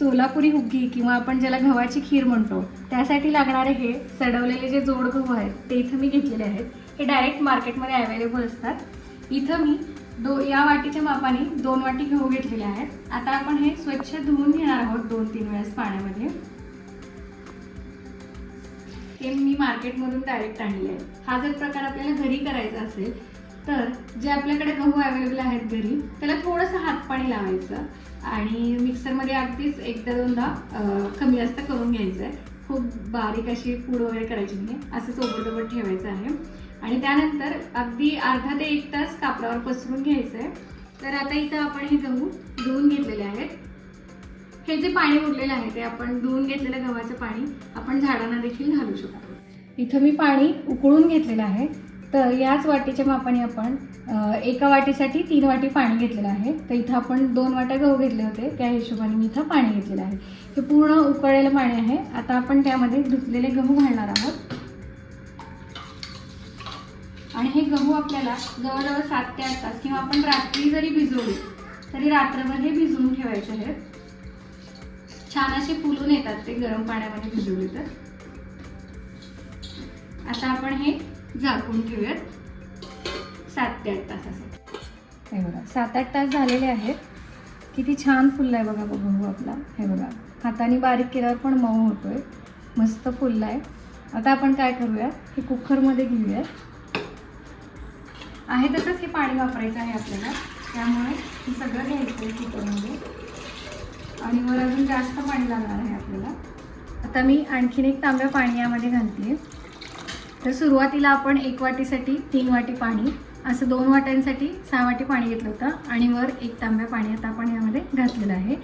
सोलापुरी हुग्गी किंवा आपण ज्याला गव्हाची खीर म्हणतो त्यासाठी लागणारे हे सडवलेले जे जोड गहू आहेत ते इथं मी घेतलेले आहेत. हे डायरेक्ट मार्केटमध्ये अवेलेबल असतात. इथं मी दो या वाटीच्या मापाने दोन वाटी गहू घेतलेले आहेत. आता आपण हे स्वच्छ धुवून घेणार आहोत दोन तीन वेळेस पाण्यामध्ये. हे मी मार्केटमधून डायरेक्ट आणले आहे. हा जर प्रकार आपल्याला घरी करायचा असेल तर जे आपल्याकडे गहू अवेलेबल आहेत घरी त्याला थोडंसं हातपाणी लावायचं. आणि मिक्सरमध्ये अगदीच एकदा दोनदा कमी जास्त करून घ्यायचं आहे खूप बारीक अशी पूड वगैरे करायची नाही असं सोबत ठेवायचं आहे. आणि त्यानंतर अगदी अर्धा ते एक तास कापडावर पसरून घ्यायचं आहे तर आता इथं आपण हे गहू धुवून घेतलेले आहेत. हे जे पाणी उरलेलं आहे ते आपण धुवून घेतलेलं गव्हाचं पाणी आपण झाडांना देखील घालू शकतो. इथं मी पाणी उकळून घेतलेलं आहे. तर याच वाटीच्या मापाने आपण एका वाटीसाठी तीन वाटी पाणी घेतलेलं आहे. तर इथं आपण दोन वाट्या गहू घेतले होते. त्या हिशोबाने मी इथं पाणी घेतलेलं आहे. हे पूर्ण उकळलेलं पाणी आहे. आता आपण त्यामध्ये धुतलेले गहू घालणार आहोत. आणि हे गहू आपल्याला जवळजवळ सात ते आठ तास किंवा आपण रात्री जरी भिजवले तरी रात्रभर हे भिजवून ठेवायचे आहेत. छान असे फुलून येतात ते गरम पाण्यामध्ये भिजवले तर. आता आपण हे झाकून ठेवूयात. सात ते आठ तासासाठी. हे बघा सात आठ तास झालेले आहेत. किती छान फुलला आहे बघा गहू हो आपला. हे बघा हाताने बारीक केल्यावर पण मऊ होतोय. मस्त फुलला आहे आता आपण काय करूया? हे कुकरमध्ये घेऊया. आहे तसंच हे पाणी वापरायचं आहे आपल्याला. त्यामुळे हे सगळं घ्यायचं आहे कुकरमध्ये. आणि वर अजून जास्त पाणी लागणार आहे आपल्याला. आता मी आणखीन एक तांब्या पाणी यामध्ये घालते. तर सुरुवातीला आपण एक वाटीसाठी तीन वाटी पाणी असं दोन वाट्यांसाठी सहा वाटी पाणी घेतलं होतं आणि वर एक तांब्या पाणी आता आपण यामध्ये घातलेलं आहे.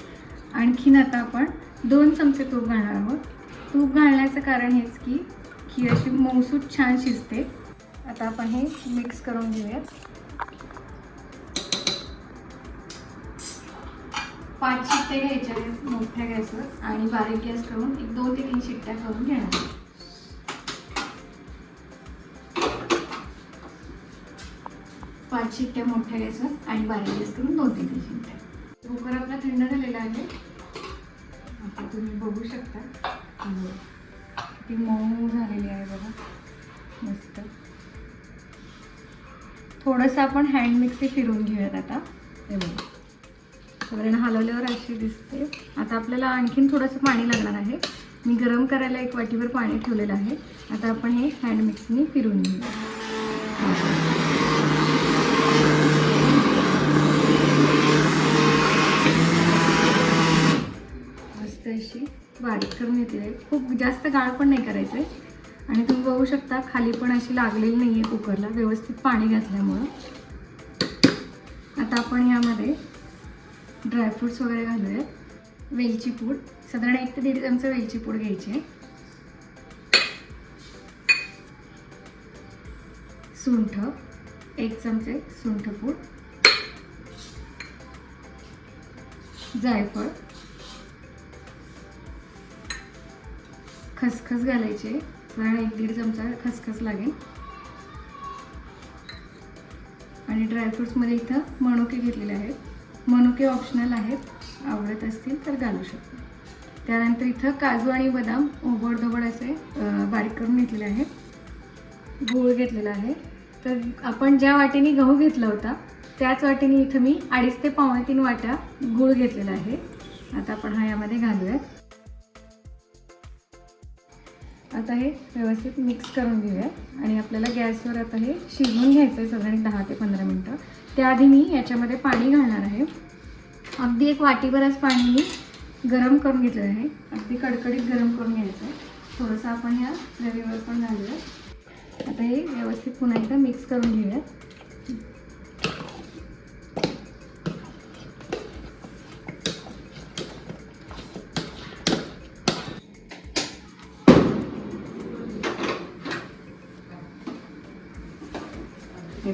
आणखीन आता आपण दोन चमचे तूप घालणार आहोत. तूप घालण्याचं कारण हेच की खीर अशी मौसूद छान शिजते. आता आपण हे मिक्स करून घेऊयात. पाच शिट्ट्या घ्यायच्या आहेत मोठ्या गॅसवर आणि बारीक गॅस करून एक दोन ते तीन शिट्ट्या करून घेणार पाच शिट्ट्या मोठ्या गॅसवर आणि बारीक गॅस करून दोन ते तीन शिट्ट्या कुकर आपला थंड झालेला आहे. आता तुम्ही बघू शकता. ती मऊ झालेली आहे बघा. मस्त. थोडंसं आपण हँड मिक्सी फिरून घेऊयात आता. हे बघा. साधारण हलवल्यावर अशी दिसते. आता आपल्याला आणखीन थोडंसं पाणी लागणार आहे. मी गरम करायला एक वाटीवर पाणी ठेवलेलं आहे. आता आपण हे हँड मिक्सनी फिरून घेऊया मस्त अशी बारीक करून घेतली खूप जास्त गाळ पण नाही करायचं आहे आणि तुम्ही बघू शकता खाली पण अशी लागलेली नाही आहे कुकरला. व्यवस्थित पाणी घातल्यामुळं. आता आपण यामध्ये ड्रायफ्रूट्स वगैरे घालूया वेलची पूड. साधारण एक ते दीड चमचा वेलची पूड घ्यायची आहे. सुंठ. एक चमचे सुंठ पूड. जायफळ. खसखस घालायची. आहे साधारण एक दीड चमचा खसखस लागेल. आणि ड्रायफ्रुट्समध्ये इथं मनुके घेतलेले आहेत. मनुके ऑप्शनल आहेत. आवडत असतील तर घालू शकतो. त्यानंतर इथं काजू आणि बदाम ओबडधोबड असे बारीक करून घेतलेले आहेत. गूळ घेतलेला आहे. तर आपण ज्या वाटीने गहू घेतला होता त्याच वाटेने इथं मी अडीच ते पावणे तीन वाट्या गूळ घेतलेला आहे. आता आपण हा यामध्ये घालूयात. आता हे व्यवस्थित मिक्स करून घेऊया. आणि आपल्याला गॅसवर आता हे शिजवून घ्यायचं आहे साधारण दहा ते पंधरा मिनटं. त्याआधी मी याच्यामध्ये पाणी घालणार आहे. अगदी एक वाटीभरच पाणी मी गरम करून घेतलेलं आहे. अगदी कडकडीत गरम करून घ्यायचं आहे थोडंसं आपण ह्या रवीवर पण घालूया. आता हे व्यवस्थित पुन्हा एकदा मिक्स करून घेऊयात हे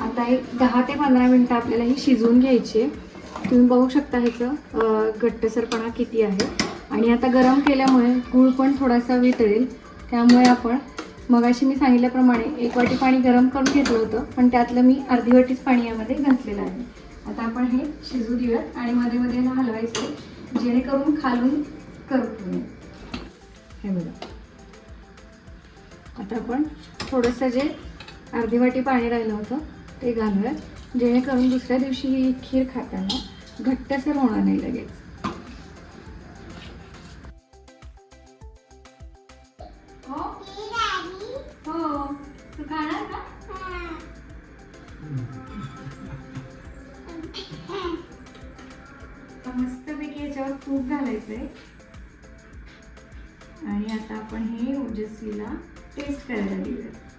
आता एक दहा ते पंधरा मिनटं आपल्याला ही शिजवून घ्यायची. आहे तुम्ही बघू शकता ह्याचं घट्टसरपणा किती आहे. आणि आता गरम केल्यामुळे गूळ पण थोडासा वितळेल. त्यामुळे आपण मगाशी मी सांगितल्याप्रमाणे एक वाटी पाणी गरम करून घेतलं होतं पण त्यातलं मी अर्धी वाटीच पाणी यामध्ये घातलेलं आहे. आता आपण हे शिजू देऊयात आणि मध्ये मध्ये याला हलवायचं आहे जेणेकरून खालून करतो मी हे बघा. आता आपण थोडंसं जे अर्धी वाटी पाणी राहिलं होतं ते घालूया. जेणेकरून दुसऱ्या दिवशी ही खीर खाताना घट्टसर होणार नाही लगेच. हो? हो. मस्तपैकी याच्यावर तूप घालायचंय. आणि आता आपण हे ओजस्वीला टेस्ट करायला दिलं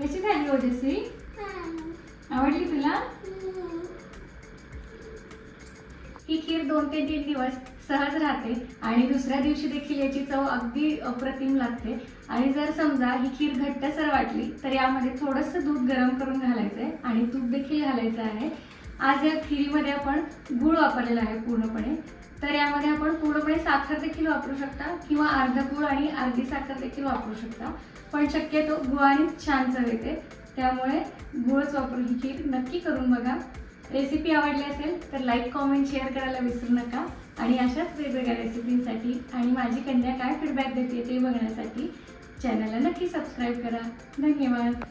कशी झाली ओजस्वी आवडली तुला? ही खीर दोन ते तीन दिवस सहज राहते आणि दुसऱ्या दिवशी देखील याची चव अगदी अप्रतिम लागते. आणि जर समजा ही खीर घट्टसर वाटली तर यामध्ये थोडंसं दूध गरम करून घालायचं आहे आणि तूप देखील घालायचं आहे. आज या खिरीमध्ये आपण गूळ वापरलेला आहे पूर्णपणे. तर यामध्ये आपण पूर्णपणे साखर देखील वापरू शकता किंवा अर्धा गूळ आणि अर्धी साखर देखील वापरू शकता. पण शक्यतो गुळाने छान चव येते. त्यामुळे गुळच वापरून ही खीर नक्की करून बघा. रेसिपी आवडली असेल तर लाईक कॉमेंट शेअर करायला विसरू नका. आणि अशाच वेगवेगळ्या रेसिपींसाठी आणि माझी कन्या काय फीडबॅक देते ते बघण्यासाठी चॅनलला नक्की सबस्क्राईब करा. धन्यवाद.